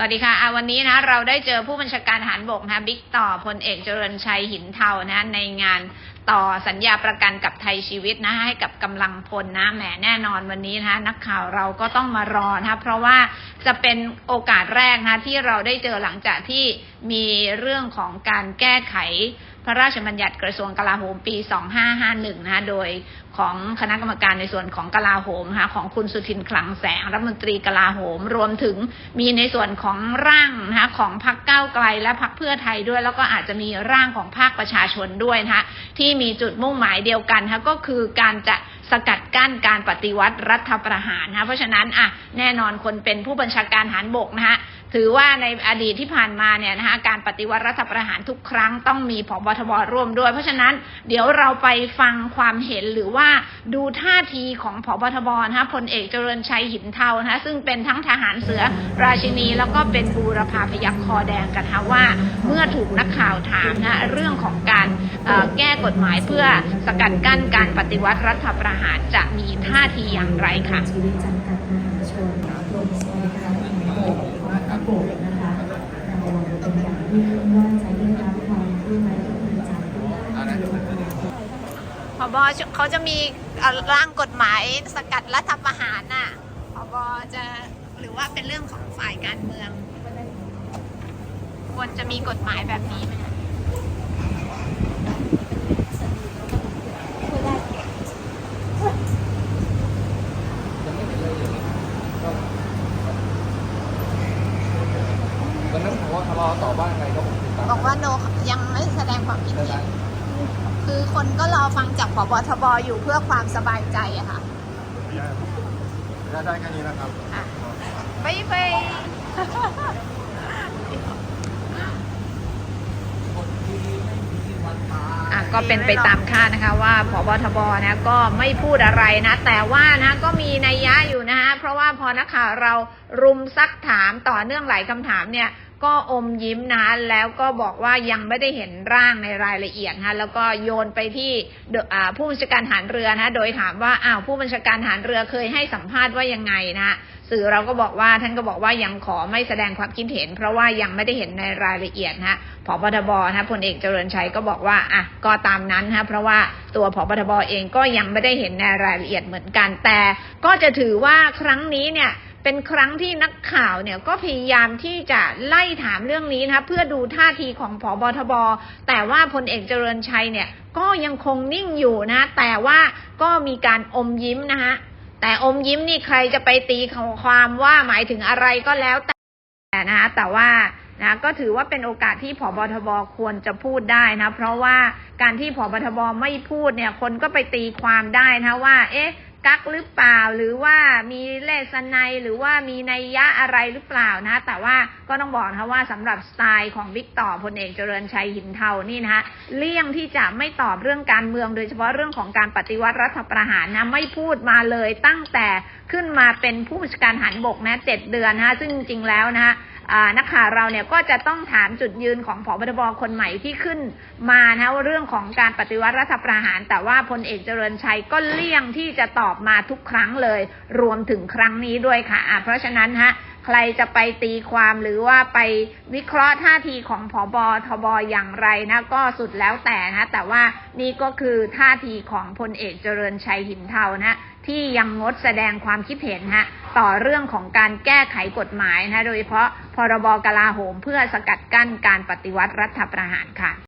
สวัสดีค่ะวันนี้นะเราได้เจอผู้บัญชาการทหารบกนะบิ๊กต่อพลเอกเจริญชัยหินเทานะในงานต่อสัญญาประกันกับไทยชีวิตนะให้กับกำลังพลนะแหมแน่นอนวันนี้นะนักข่าวเราก็ต้องมารอนะเพราะว่าจะเป็นโอกาสแรกนะที่เราได้เจอหลังจากที่มีเรื่องของการแก้ไข ระราชบัญญัติกระทรวงกลาโหมปี 2551 นะคะโดยของคณะกรรมการในส่วนของกลาโหมนะคะของคุณสุทินคลังแสงรัฐมนตรีกลาโหม รวมถึงมีในส่วนของร่างนะคะของพรรคก้าวไกลและพรรคเพื่อไทยด้วย แล้วก็อาจจะมีร่างของภาคประชาชนด้วยนะคะที่มีจุดมุ่งหมายเดียวกันนะคะก็คือการจะสกัดกั้นการปฏิวัติรัฐประหารนะคะเพราะฉะนั้นอะแน่นอนคนเป็นผู้บัญชาการทหารบกนะคะ ถือว่าในอดีตที่ผ่านมาเนี่ยนะคะการปฏิวัติรัฐประหารทุกครั้งต้องมีผบทบร่วมด้วย เพราะฉะนั้นเดี๋ยวเราไปฟังความเห็นหรือว่าดูท่าทีของผบทบนะคะพลเอกเจริญชัยหินเทานะคะซึ่งเป็นทั้งทหารเสือราชินี แล้วก็เป็นบูรพาพยัคฆ์คอแดงกันนะคะว่า เมื่อถูกนักข่าวถามนะเรื่องของการแก้กฎหมายเพื่อสกัดกั้นการปฏิวัติรัฐประหารจะมีท่าทีอย่างไรค่ะวิตจำกัดมหาชนรวมสวัสดิการของระบบนะคะเรา เป็นอย่างยิ่งว่าจะได้รับความร่วมมือร่วมมือจากทุกภาคส่วนพบเขาจะมีร่างกฎหมายสกัดรัฐประหารน่ะพบจะหรือว่าเป็นเรื่องของฝ่ายการเมือง ควรจะมีกฎหมายแบบนี้ไหม วันนั้นผมว่า ทะเลาะตอบว่าไงก็ผมติดตามบอกว่าโนยังไม่แสดงความคิดได้ไหมเห็นคือคนก็รอฟังจากพบทบอยู่เพื่อความสบายใจอะค่ะได้ได้แค่นี้นะครับอะไปไปอะก็เป็นไปตามคาดนะคะว่าพบทบนะก็ไม่พูดอะไรนะ แต่ว่านะก็มีนัยยะอยู่นะฮะเพราะว่าพอนักข่าวเรารุมซักถามต่อเนื่องหลายคำถามเนี่ย ก็อมยิ้มนะแล้วก็บอกว่ายังไม่ได้เห็นร่างในรายละเอียดนะแล้วก็โยนไปที่ผู้บัญชาการทหารเรือนะโดยถามว่าอ้าวผู้บัญชาการทหารเรือเคยให้สัมภาษณ์ว่ายังไงนะสื่อเราก็บอกว่าท่านก็บอกว่ายังขอไม่แสดงความคิดเห็น เพราะว่ายังไม่ได้เห็นในรายละเอียดนะผบทบนะพลเอกเจริญชัยก็บอกว่าอะก็ตามนั้นนะเพราะว่าตัวผบทบเองก็ยังไม่ได้เห็นในรายละเอียดเหมือนกันแต่ ก็จะถือว่าครั้งนี้เนี่ย เป็นครั้งที่นักข่าวเนี่ยก็พยายามที่จะไล่ถามเรื่องนี้นะคะเพื่อดูท่าทีของผอบทบแต่ว่าพลเอกเจริญชัยเนี่ยก็ยังคงนิ่งอยู่นะแต่ว่าก็มีการอมยิ้มนะคะแต่อมยิ้มนี่ใครจะไปตีความว่าหมายถึงอะไรก็แล้วแต่นะคะแต่ว่านะก็ถือว่าเป็นโอกาสที่ผบทบควรจะพูดได้นะ เพราะว่าการที่ผบทบไม่พูดเนี่ย คนก็ไปตีความได้นะว่า เอ๊ะ กักหรือเปล่า หรือว่ามีเลสไนยหรือว่ามีนัยยะอะไรหรือเปล่านะ แต่ว่าก็ต้องบอกนะคะว่าสำหรับสไตล์ของวิกต่อพลเอกเจริญชัยหินเทานี่นะคะเลี่ยงที่จะไม่ตอบเรื่องการเมือง โดยเฉพาะเรื่องของการปฏิวัติรัฐประหารนะไม่พูดมาเลยตั้งแต่ขึ้นมาเป็นผู้บัญชาการหารบกนะเจ็ดเดือนนะคะซึ่งจริงแล้วนะคะ นักข่าวเราเนี่ยก็จะต้องถามจุดยืนของผอบทบคนใหม่ที่ขึ้นมานะว่าเรื่องของการปฏิวัติรัฐประหาร แต่ว่าพลเอกเจริญชัยก็เลี่ยงที่จะตอบมาทุกครั้งเลย รวมถึงครั้งนี้ด้วยค่ะเพราะฉะนั้นฮะใครจะไปตีความหรือว่าไปวิเคราะห์ท่าทีของผบทบอย่างไรนะก็สุดแล้วแต่นะแต่ว่านี่ก็คือท่าทีของพลเอกเจริญชัยหินเทานะ ที่ยังงดแสดงความคิดเห็นฮะต่อเรื่องของการแก้ไขกฎหมายนะโดยเฉพาะพรบกลาโหมเพื่อสกัดกั้นการปฏิวัติรัฐประหารค่ะ